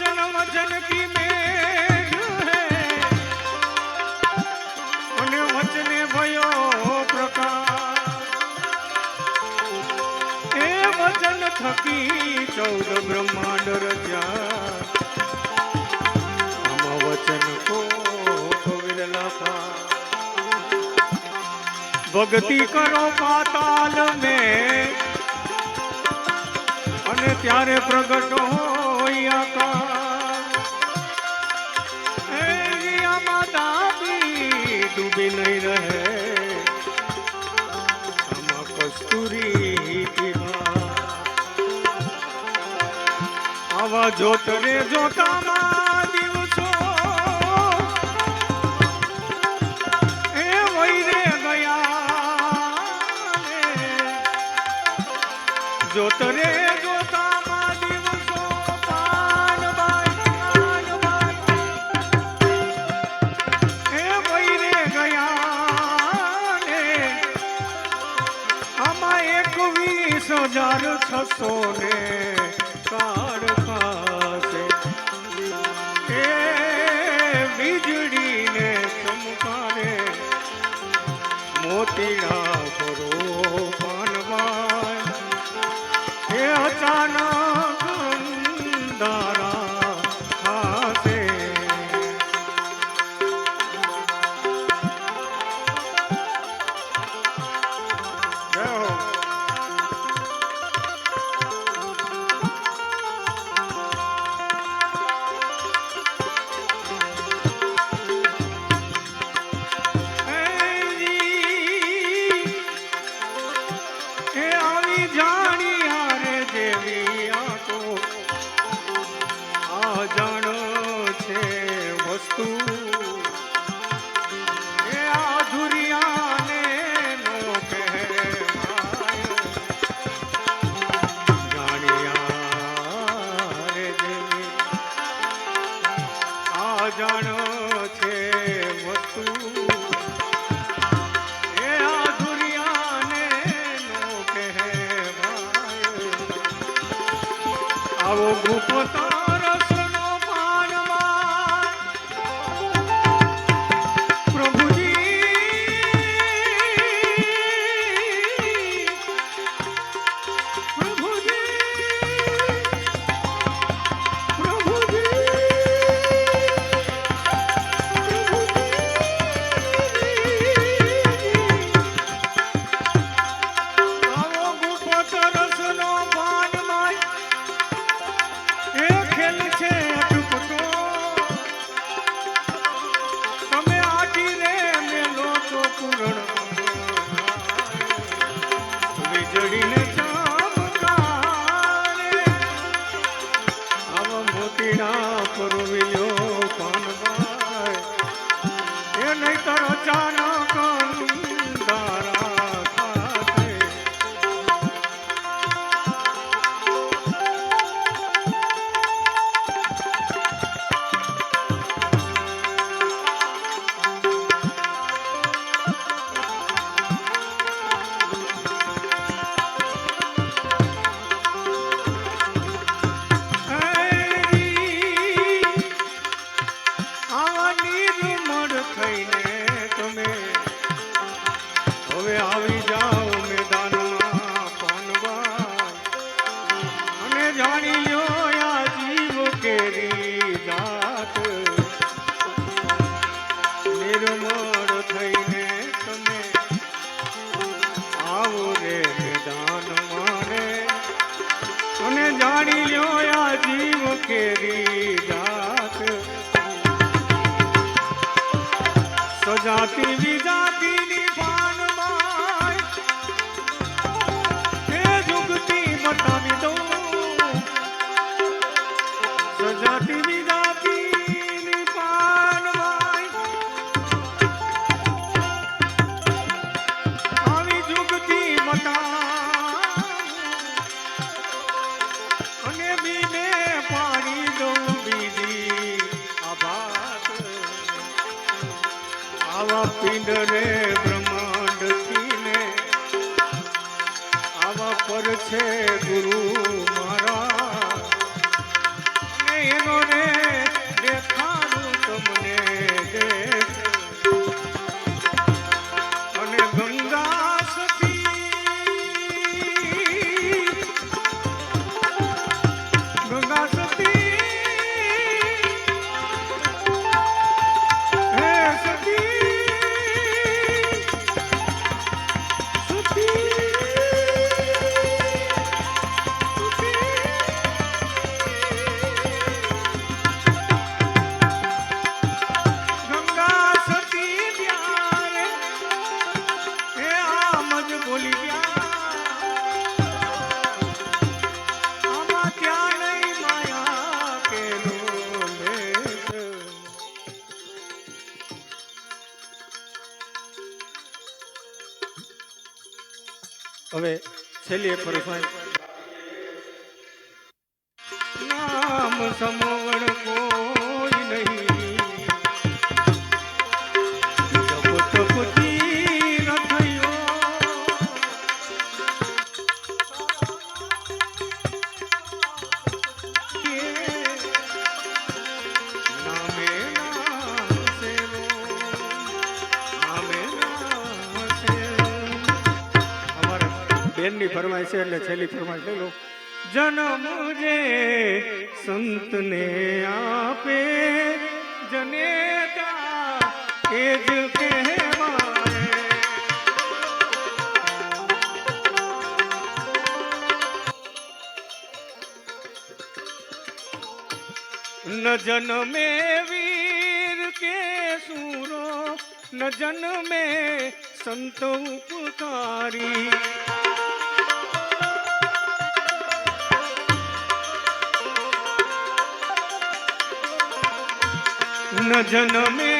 जन्म वचन की मेघ है અને વચને ભયો પ્રકાશ. એ વચન થકી ચૌદ બ્રહ્માંડ રચ્યા. વચન કો વિરલા ભક્તિ કરો પાતાલ મે અને ત્યારે પ્રગટ હો ડૂબી નહીં રહે. આમાં કસ્તુરી આવા જોતરે જોતામાં દિવસો. એ વૈરે ગયા. જોતરે હજાર છસો ને કાર પાસે. એ વીજળીને ચમકારે મોતીના પરો આવ્યો છે વસ્તુ. એ આ દુનિયાને નો કહેવાય. આવો ગુપ્ત ಮಾತಿವಿ चलिए पर नाम सम બેનની ફરમાય છે એટલે છેલ્લી ફરમાય લઈ લો જન્મ જે સંતને આપે જનેતા એ જ કહેવાય ન જન્મે વીર કે સૂરો ન જન્મે સંત ઉપકારી ન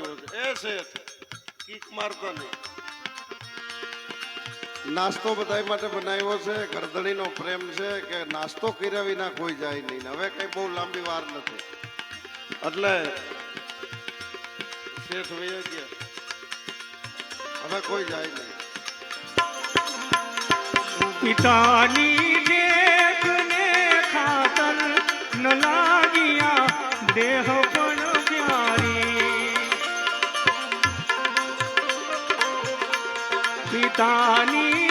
માટે છે. એ શેઠ કીક મારતા નહીં. નાસ્તો બધા માટે બનાવ્યો છે. ગરદણીનો પ્રેમ છે કે નાસ્તો કર્યા વિના કોઈ જાય નહીં. હવે કઈ બહુ લાંબી વાર નથી. એટલે શેઠ વૈયા ગયા. હવે કોઈ જાય નહીં. પિતાની દેખને ખાતર ન લાગ્યા. દેહ પણ પિતાની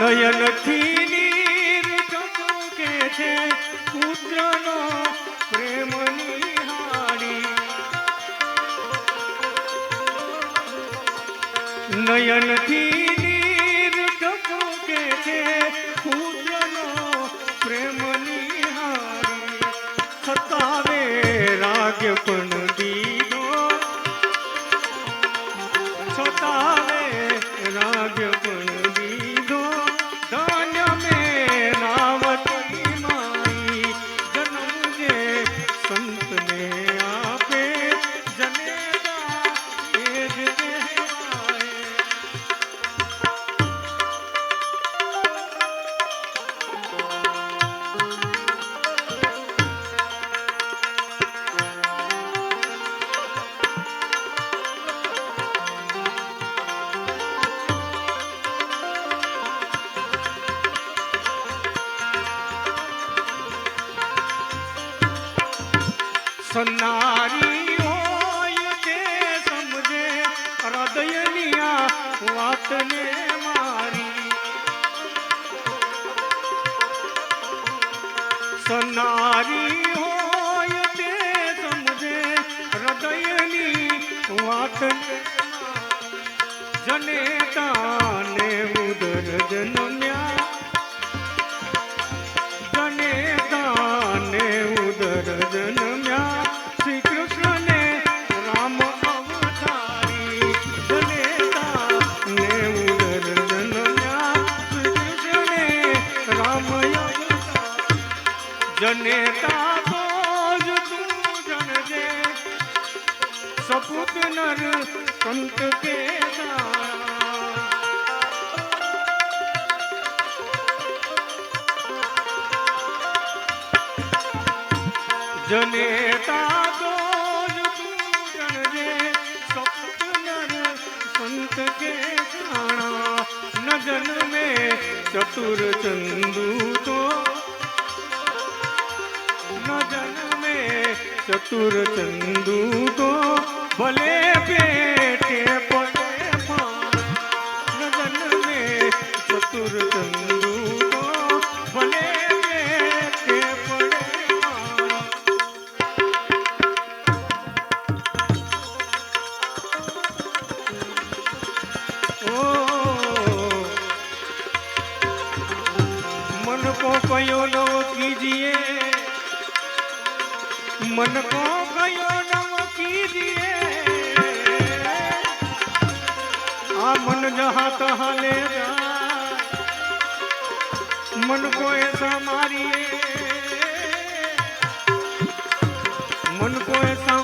નયનથી નીર ચમકે છે પુત્રનો પ્રેમ નયનથી નીર ચમકે છે પુત્રનો પ્રેમ નિહાળી સતાવે રાગ પણ સન્નારી હોય તે સમજે હૃદયની વાત જને તાને ઉદર જન્મ્યા જનેતા તો જ તું જનજે સપુત નર સંત કે દાણા. જનેતા તો જ તું જનજે સપુત નર સંત કે જાણા ન જન્મે ચતુર ચંદુ તો भजन में चतुर चंदू तो भले बेटे भले भजन में चतुर चंदू મન કો ગયો નમકી દિયે આ મન જહા તહા લે જા. મન કો એસા મારીએ મન કો એસા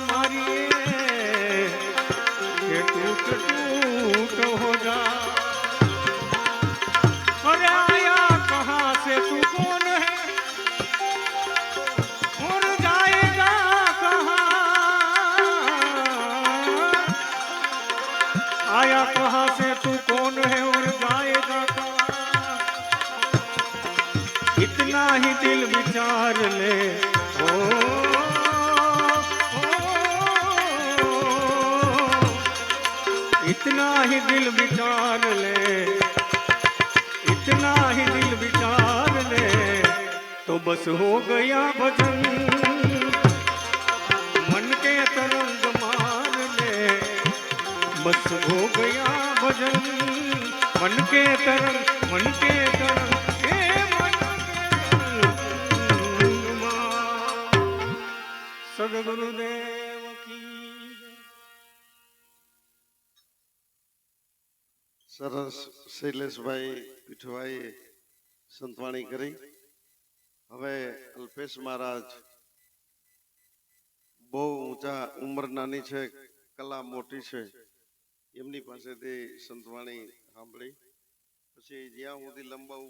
इतना ही दिल विचार ले। इतना ही दिल विचार ले। तो बस हो गया भजन। मन के तरंग मार ले। बस हो गया भजन। मन के तरंग, मन के तरंग सदगुरुदेव। સરસ શૈલેષભાઈ પીઠભાઈએ સંતવાણી કરી. હવે અલ્પેશ મહારાજ બહુ ઊંચા ઉંમર નાની છે, કલા મોટી છે, એમની પાસેથી સંતવાણી સાંભળી. પછી જ્યાં સુધી લંબાવું